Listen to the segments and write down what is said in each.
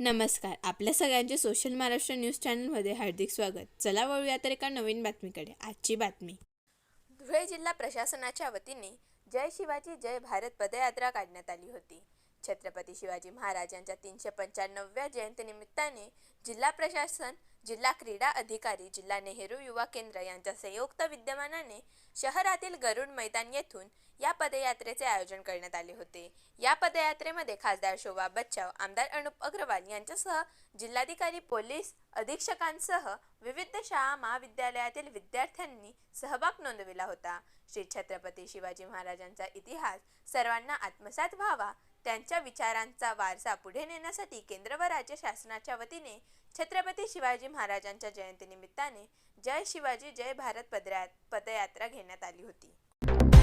नमस्कार. आपल्या सगळ्यांचे सोशल महाराष्ट्र न्यूज चॅनलमध्ये हार्दिक स्वागत. चला वळूया तर एका नवीन बातमीकडे. आजची बातमी. धुळे जिल्हा प्रशासनाच्या वतीने जय शिवाजी जय भारत पदयात्रा काढण्यात आली होती. छत्रपती शिवाजी महाराजांच्या तीनशे पंच्याण्णवव्या जयंतीनिमित्ताने जिल्हा प्रशासन जिल्हा क्रीडा अधिकारी जिल्हा नेहरू युवा केंद्र यांच्या संयुक्त विद्यमानाने शहरातील गरुड मैदान येथून या पदयात्रेचे आयोजन करण्यात आले होते. या पदयात्रेमध्ये खासदार शोभा बच्चाव आमदार अनुप अग्रवाल यांच्यासह जिल्हाधिकारी पोलीस अधीक्षकांसह विविध शाळा महाविद्यालयातील विद्यार्थ्यांनी सहभाग नोंदविला होता. श्री छत्रपती शिवाजी महाराजांचा इतिहास सर्वांना आत्मसात व्हावा त्यांच्या विचारांचा वारसा पुढे नेण्यासाठी केंद्र व राज्य शासनाच्या वतीने छत्रपती शिवाजी महाराजांच्या जयंतीनिमित्ताने जय शिवाजी जय भारत पदयात पदयात्रा घेण्यात आली होती.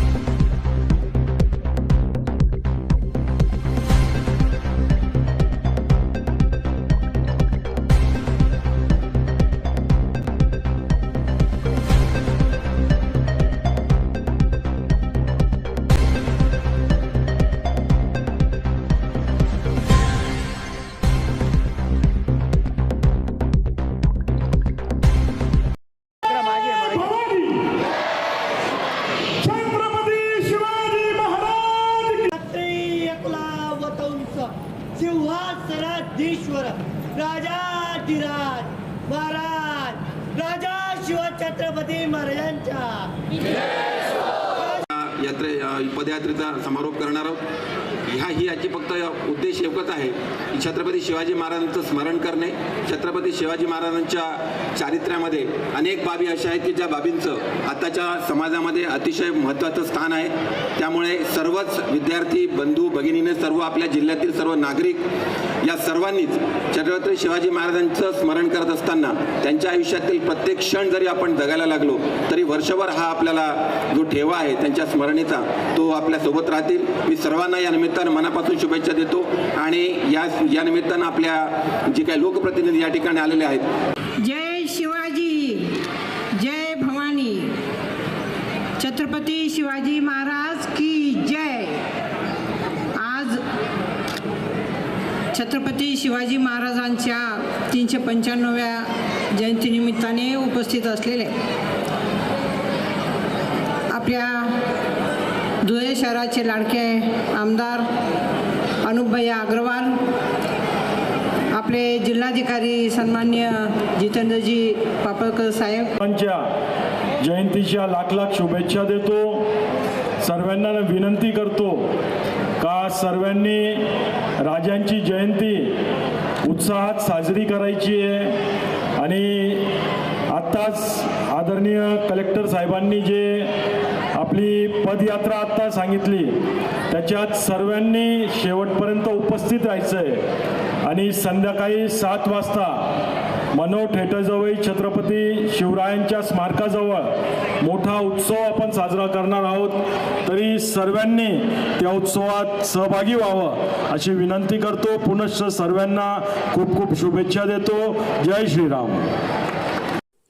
धीश्वर राजाधिराज महाराज राजा शिवछत्रपती महाराजांच्या. पदयात्रेचा समारोप करणार आहोत. ह्या ही याची फक्त उद्देश एकच आहे की छत्रपती शिवाजी महाराजांचं स्मरण करणे. छत्रपती शिवाजी महाराजांच्या चारित्र्यामध्ये अनेक बाबी अशा आहेत की ज्या बाबींचं आताच्या समाजामध्ये अतिशय महत्त्वाचं स्थान आहे. त्यामुळे सर्वच विद्यार्थी बंधू भगिनीने सर्व आपल्या जिल्ह्यातील सर्व नागरिक या सर्वांनीच छत्रपती शिवाजी महाराजांचं स्मरण करत असताना त्यांच्या आयुष्यातील प्रत्येक क्षण जरी आपण जगायला लागलो तरी वर्षभर हा आपल्याला जो ठेवा आहे त्यांच्या स्मरणेचा तो आपल्यासोबत राहतील. मी सर्वांना या निमित्तानं मनापासून शुभेच्छा देतो आणि या या निमित्तानं आपल्या जे काही लोकप्रतिनिधी या ठिकाणी आलेले आहेत. जय शिवाजी जय भवानी. छत्रपती शिवाजी महाराज की जय. आज छत्रपती शिवाजी महाराजांच्या तीनशे पंच्याण्णव्या जयंतीनिमित्ताने उपस्थित असलेले आपल्या धुळे शहराचे लाडके आमदार अनुपभैया अग्रवाल आपले जिल्हाधिकारी सन्मान्य जितेंद्रजी पापळकर साहेब. त्यांच्या जयंतीच्या लाख लाख शुभेच्छा देतो. सर्वांना विनंती करतो का सर्वांनी राजांची जयंती उत्साहात साजरी करायची आहे आणि आत्ताच आदरणीय कलेक्टर साहेबांनी जे आपली पदयात्रा आत्ता सांगितली त्याच्यात सर्वांनी शेवटपर्यंत उपस्थित राहायचं आहे आणि संध्याकाळी सात वाजता मनोर थिएटरजवळ छत्रपती शिवरायांच्या स्मारकाजवळ मोठा उत्सव आपण साजरा करणार आहोत. तरी सर्वांनी त्या उत्सवात सहभागी व्हावं अशी विनंती करतो. पुनश्च सर्वांना खूप खूप शुभेच्छा देतो. जय श्रीराम.